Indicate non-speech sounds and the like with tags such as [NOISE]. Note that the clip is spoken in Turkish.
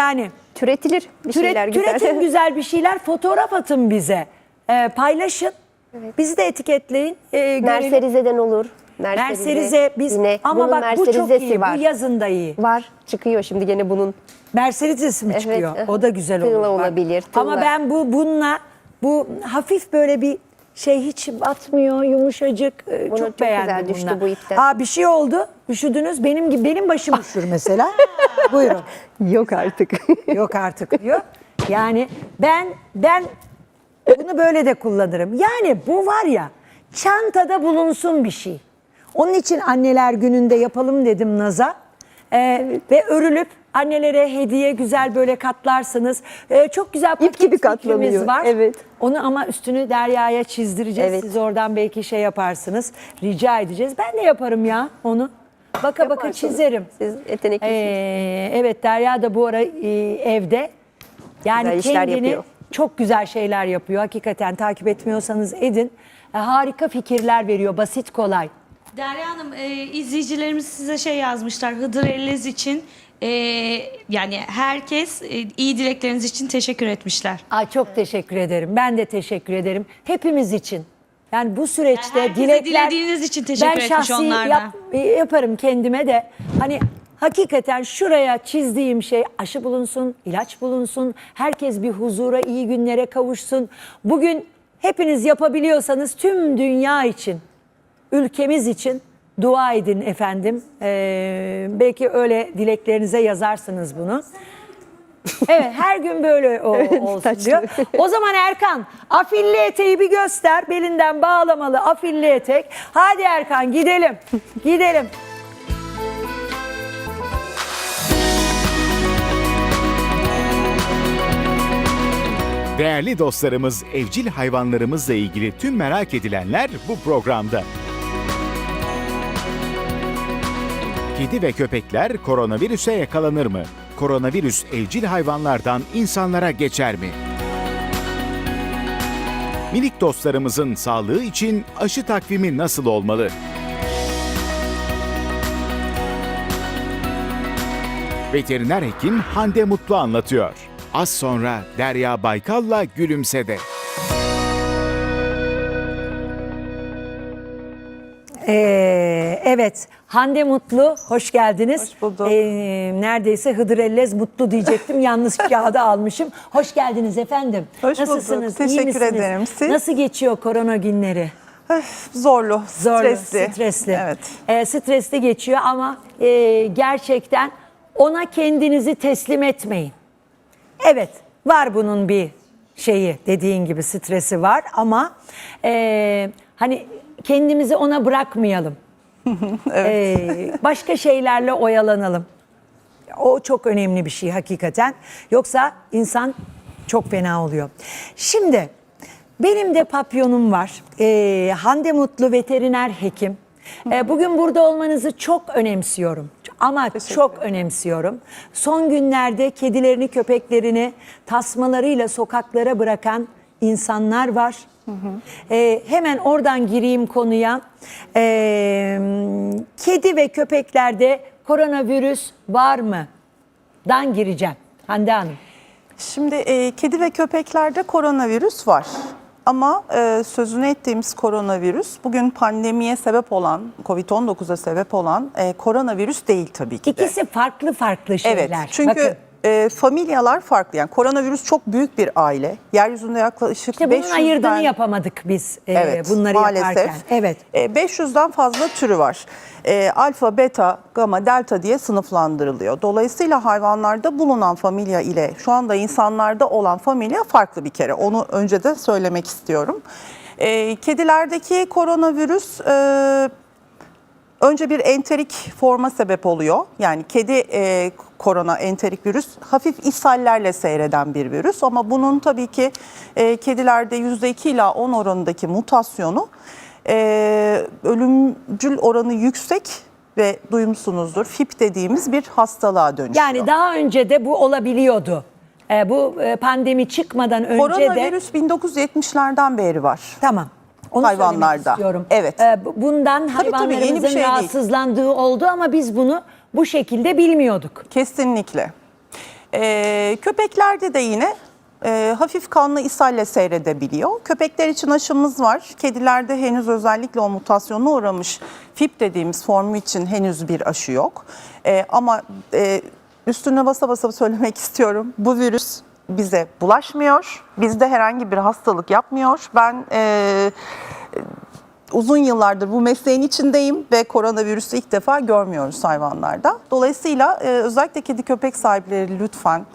Yani Türetilir bir Türet, şeyler güzel. Türetin [LAUGHS] güzel bir şeyler, fotoğraf atın bize. Ee, paylaşın. Bizi de etiketleyin. Ee. Merserize'den olur. Merserize biz Yine ama bunun bak bu çok Merserizesi iyi. var. Bu yazın da iyi. Var. Çıkıyor şimdi gene bunun. Mercedes mi Evet, çıkıyor? evet. O da güzel olur. Tığla bak. olabilir, Ama tığla. ben bu bununla bu hafif böyle bir şey hiç batmıyor, yumuşacık. Ee, Buna çok, çok beğendim güzel düştü bununla. bu ipten. Aa bir şey oldu. Üşüdünüz. Benim gibi benim başım üşür mesela. [LAUGHS] Buyurun. Yok artık. [LAUGHS] Yok artık diyor. Yani ben ben bunu böyle de kullanırım. Yani bu var ya çantada bulunsun bir şey. Onun için anneler gününde yapalım dedim Naz'a. Ee, Ve örülüp annelere hediye güzel böyle katlarsınız. Ee, çok güzel paket gibi fikrimiz katlanıyor, var. evet. Onu ama üstünü Derya'ya çizdireceğiz. Evet. Siz oradan belki şey yaparsınız. Rica edeceğiz. Ben de yaparım ya onu. Baka baka Yaparsınız. çizerim. Siz yeteneklisiniz. Ee, evet Derya da bu ara e, evde. Yani Güzel işler kendini yapıyor. çok güzel şeyler yapıyor. Hakikaten takip etmiyorsanız edin. E, harika fikirler veriyor. Basit kolay. Derya Hanım, e, izleyicilerimiz size şey yazmışlar. Hıdır Ellez için e, yani herkes e, iyi dilekleriniz için teşekkür etmişler. Ay çok teşekkür ederim. Ben de teşekkür ederim. Hepimiz için. Yani bu süreçte herkese dilekler... dilediğiniz için teşekkür ben etmiş şahsi onlar da. yap- e, yaparım kendime de. Hani hakikaten şuraya çizdiğim şey aşı bulunsun, ilaç bulunsun. Herkes bir huzura, iyi günlere kavuşsun. Bugün hepiniz yapabiliyorsanız tüm dünya için, ülkemiz için dua edin efendim. Ee, belki öyle dileklerinize yazarsınız bunu. Evet her gün böyle o, [LAUGHS] olsun saçlı. diyor. O zaman Erkan afilli eteği bir göster. Belinden bağlamalı afilli etek. Hadi Erkan gidelim. Gidelim. Değerli dostlarımız evcil hayvanlarımızla ilgili tüm merak edilenler bu programda. Kedi ve köpekler koronavirüse yakalanır mı? Koronavirüs evcil hayvanlardan insanlara geçer mi? Minik dostlarımızın sağlığı için aşı takvimi nasıl olmalı? Veteriner hekim Hande Mutlu anlatıyor. Az sonra Derya Baykal'la Gülümse'de. Ee, evet Hande Mutlu hoş geldiniz. Hoş bulduk. Ee, neredeyse Hıdır Ellez Mutlu diyecektim. [LAUGHS] Yanlış kağıda almışım. Hoş geldiniz efendim. Hoş bulduk. Nasılsınız? İyi Teşekkür ederim. Siz? Nasıl geçiyor korona günleri? Öf, zorlu, Zorlu, stresli. stresli. Evet. Ee, stresli geçiyor ama e, gerçekten ona kendinizi teslim etmeyin. Evet, var bunun bir şeyi dediğin gibi stresi var ama e, hani kendimizi ona bırakmayalım. [LAUGHS] Ee, başka şeylerle oyalanalım. O çok önemli bir şey hakikaten. Yoksa insan çok fena oluyor. Şimdi benim de papyonum var. Ee, Hande Mutlu veteriner hekim. Ee, bugün burada olmanızı çok önemsiyorum. Ama çok önemsiyorum. Son günlerde kedilerini, köpeklerini tasmalarıyla sokaklara bırakan insanlar var. Ee, hemen oradan gireyim konuya. Ee, kedi ve köpeklerde koronavirüs var mı? Dan gireceğim. Hande Hanım. Şimdi e, kedi ve köpeklerde koronavirüs var. Ama e, sözünü ettiğimiz koronavirüs bugün pandemiye sebep olan, Covid-19'a sebep olan e, koronavirüs değil tabii ki de. İkisi farklı farklı şeyler. Evet çünkü Bakın, e, familyalar farklı. Yani koronavirüs çok büyük bir aile. Yeryüzünde yaklaşık işte bunun 500'den ayırdığını yapamadık biz e, Evet, bunları maalesef. yaparken. Evet. E, 500'den fazla türü var. E, alfa, beta, gamma, delta diye sınıflandırılıyor. Dolayısıyla hayvanlarda bulunan familya ile şu anda insanlarda olan familya farklı bir kere. Onu önce de söylemek istiyorum. E, kedilerdeki koronavirüs e, önce bir enterik forma sebep oluyor. Yani kedi e, korona enterik virüs hafif ishallerle seyreden bir virüs ama bunun tabii ki e, kedilerde %2 ila 10 oranındaki mutasyonu e, ölümcül oranı yüksek ve duymuşsunuzdur FIP dediğimiz bir hastalığa dönüşüyor. Yani daha önce de bu olabiliyordu. E, bu e, pandemi çıkmadan önce de Koronavirüs 1970'lerden beri var. tamam. Onu Hayvanlarda. söylemek istiyorum. Evet. E, bu- bundan Tabii, tabii, yeni bir hayvanlarımızın şey değil. rahatsızlandığı oldu ama biz bunu bu şekilde bilmiyorduk. Kesinlikle. Ee, köpeklerde de yine e, hafif kanlı ishalle seyredebiliyor. Köpekler için aşımız var. Kedilerde henüz özellikle o mutasyona uğramış FIP dediğimiz formu için henüz bir aşı yok. Ee, ama e, üstüne basa basa söylemek [LAUGHS] istiyorum. Bu virüs bize bulaşmıyor. Bizde herhangi bir hastalık yapmıyor. Ben e, uzun yıllardır bu mesleğin içindeyim ve koronavirüsü ilk defa görmüyoruz hayvanlarda. Dolayısıyla e, özellikle kedi köpek sahipleri lütfen